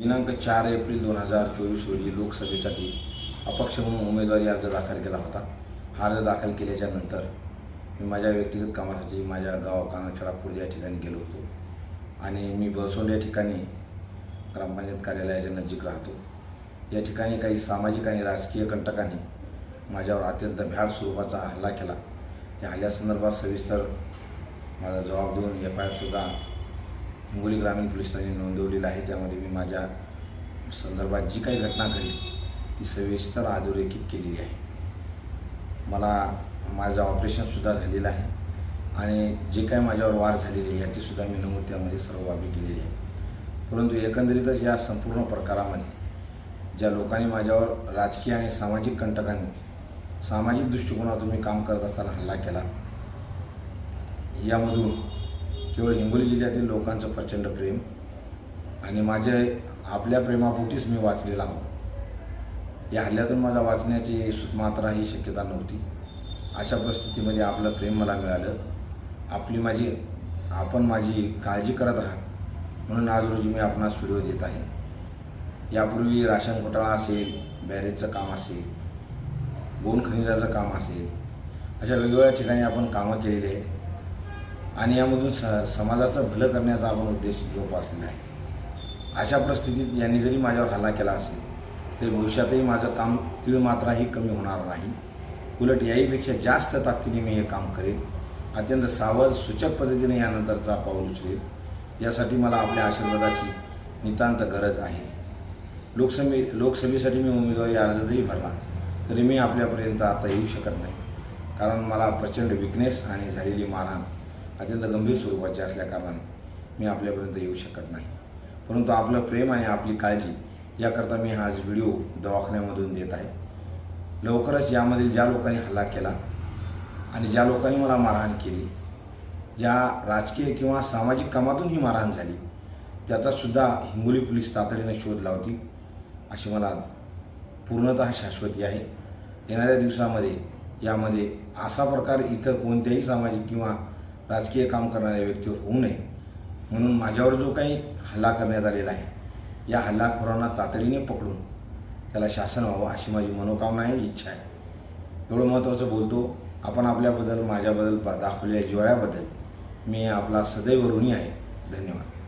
दिनांक चार एप्रिल दोन हजार चोवीस रोजी लोकसभेसाठी अपक्ष म्हणून उमेदवारी अर्ज दाखल केला होता. हा अर्ज दाखल केल्याच्यानंतर मी माझ्या व्यक्तिगत कामासाठी माझ्या गाव कानाखेडा खुर्द या ठिकाणी गेलो होतो. आणि मी बसोंड या ठिकाणी ग्रामपंचायत कार्यालयाच्या नजीक राहतो. या ठिकाणी काही सामाजिक आणि राजकीय कंटकांनी माझ्यावर अत्यंत भ्याड स्वरूपाचा हल्ला केला. त्या हल्ल्यासंदर्भात सविस्तर माझा जबाब देऊन एफ आय आरसुद्धा हिंगोली ग्रामीण पोलिसांनी नोंदवलेलं आहे. त्यामध्ये मी माझ्या संदर्भात जी काही घटना घडली ती सविस्तर अधोरेखित केलेली आहे. मला माझं ऑपरेशनसुद्धा झालेलं आहे. आणि जे काय माझ्यावर वार झालेली आहे याचीसुद्धा मी नमूद त्यामध्ये सर्व बाबी केलेली आहे. परंतु एकंदरीतच या संपूर्ण प्रकारामध्ये ज्या लोकांनी माझ्यावर राजकीय आणि सामाजिक कंटकांनी सामाजिक दृष्टिकोनातून मी काम करत असताना हल्ला केला यामधून केवळ हिंगोली जिल्ह्यातील लोकांचं प्रचंड प्रेम आणि माझे आपल्या प्रेमापोटीच मी वाचलेला आहो. या हल्ल्यातून माझा वाचण्याची सुतमात्रा ही शक्यता नव्हती. अशा परिस्थितीमध्ये आपलं प्रेम मला मिळालं. आपली माझी आपण माझी काळजी करत आहात. म्हणून आज रोजी मी आपणास व्हिडिओ देत आहे. यापूर्वी राशन घोटाळा असेल बॅरेजचं काम असेल गोन खनिजाचं काम असेल अशा वेगवेगळ्या ठिकाणी आपण कामं केलेली आहे आणि यामधून स समाजाचं भलं करण्याचा आपण उद्देश जोपासलेला आहे. अशा परिस्थितीत यांनी जरी माझ्यावर हल्ला केला असेल तरी भविष्यातही माझं काम तिळमात्राही कमी होणार नाही. उलट याहीपेक्षा जास्त ताकदीने मी हे काम करेन. अत्यंत सावध सूचक पद्धतीने यानंतरचा पाऊल उचलेल यासाठी मला आपल्या आशीर्वादाची नितांत गरज आहे. लोकसभे लोकसभेसाठी मी उमेदवारी अर्ज जरी भरला तरी मी आपल्यापर्यंत आता येऊ शकत नाही. कारण मला प्रचंड विकनेस आणि झालेली मारहाण अत्यंत गंभीर स्वरूपाचे असल्याकारणाने मी आपल्यापर्यंत येऊ शकत नाही. परंतु आपलं प्रेम आणि आपली काळजी याकरता मी हा व्हिडिओ दवाखान्यामधून देत आहे. लवकरच यामधील ज्या लोकांनी हल्ला केला आणि ज्या लोकांनी मला मारहाण केली ज्या राजकीय किंवा सामाजिक कामातून ही मारहाण झाली त्याचासुद्धा हिंगोली पोलीस तातडीनं शोध लावतील अशी मला पूर्णतः शाश्वती आहे. येणाऱ्या दिवसामध्ये यामध्ये असा प्रकार इतर कोणत्याही सामाजिक किंवा राजकीय काम करणाऱ्या व्यक्तीवर होऊ नये. म्हणून माझ्यावर जो काही हल्ला करण्यात आलेला आहे या हल्लाखोरांना तातडीने पकडून त्याला शासन व्हावं अशी माझी मनोकामना आहे इच्छा आहे. एवढं महत्त्वाचं बोलतो आपण आपल्याबद्दल माझ्याबद्दल दाखवलेल्या जिवाळ्याबद्दल मी आपला सदैव ऋणी आहे. धन्यवाद.